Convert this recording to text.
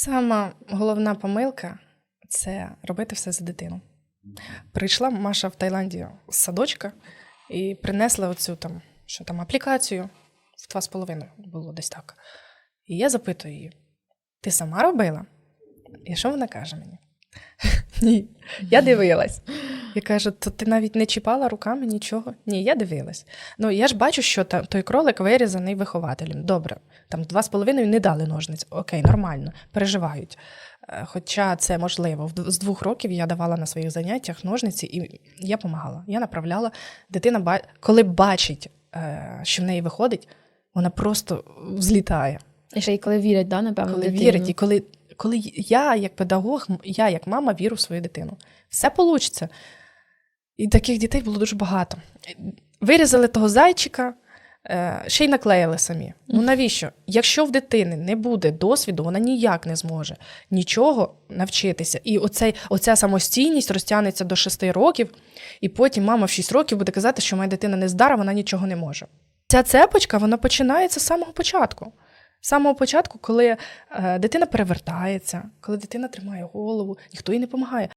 Сама головна помилка це робити все за дитину. Прийшла Маша в Таїланді з садочка і принесла оцю там, що там, аплікацію в два з половиною було десь так. І я запитую її: ти сама робила? І що вона каже мені? Ні, я дивилась. Я кажу, то ти навіть не чіпала руками нічого? Ні, я дивилась. Ну я ж бачу, що та, той кролик вирізаний вихователем. Добре, там два з половиною не дали ножниць. Окей, нормально, переживають. Е, Хоча це можливо. З двох років я давала на своїх заняттях ножниці, і я допомагала. Я направляла. Дитина, коли бачить, е, що в неї виходить, вона просто взлітає. І ще й коли вірять, да, напевно, Коли дитину. вірить, і коли, коли я, як педагог, я, як мама, вірю в свою дитину. Все вийде. І таких дітей було дуже багато. Вирізали того зайчика, е, ще й наклеїли самі. Ну навіщо? Якщо в дитини не буде досвіду, вона ніяк не зможе нічого навчитися. І оцей, оця самостійність розтягнеться до 6 років, і потім мама в 6 років буде казати, що моя дитина не здара, вона нічого не може. Ця цепочка вона починається з самого початку. З самого початку, коли е, дитина перевертається, коли дитина тримає голову, ніхто їй не допомагає.